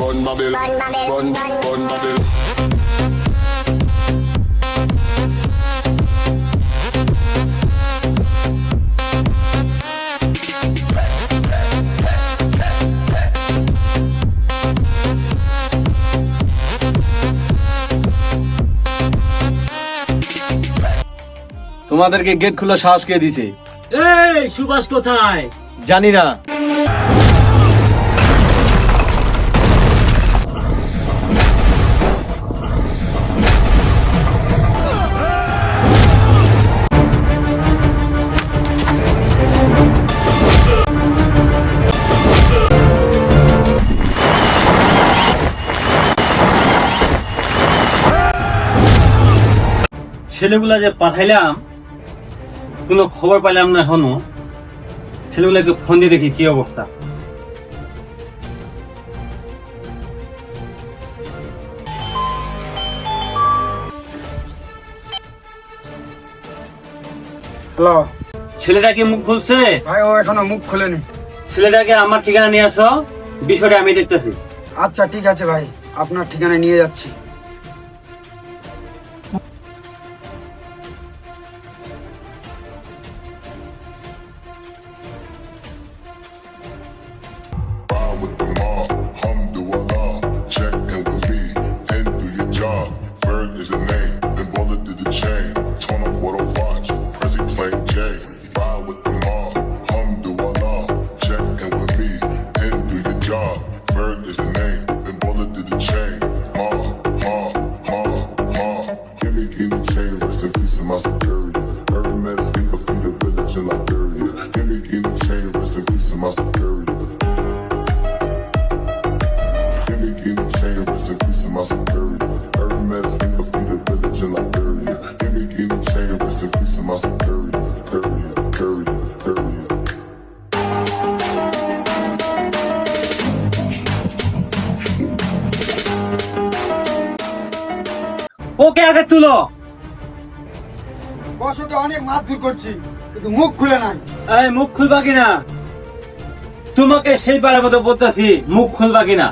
Bun Babel, Bun Bun Babel. তোমাদেরকে gate খোলা সাহস কে দিছে? এই সুভাষ কোথায়? জানি না। ছেলেগুলা যে পাঠাইলাম কোনো খবর পাইলাম না এখনও। ছেলেগুলাকে ফোন দিয়ে দেখি কি অবস্থা। হ্যালো। ছেলেটা কি মুখ খুলছে? ভাই ও এখনও মুখ খুলেনি। ছেলেটাকে আমার ঠিকানা নিয়ে আসো বিষয়টা আমি দেখতেছি। আচ্ছা ঠিক আছে ভাই আপনার ঠিকানা নিয়ে যাচ্ছি। Ferg is the name, then bullet to the chain. Ma, ma, ma, ma. Give me, give me chain, rest in peace of my security. Hermes, think of feed the village in Liberia. Give me, give me chain, rest in peace of my security. Gimme, gimme chain, rest in peace of my security. ওকে আগে তুলো। বসতে অনেক মারধর করছি কিন্তু মুখ খুলে নাই। এই মুখ খুলবা কিনা? তোমাকে সেই বারের মতো বলতেছি মুখ খুলবা কিনা?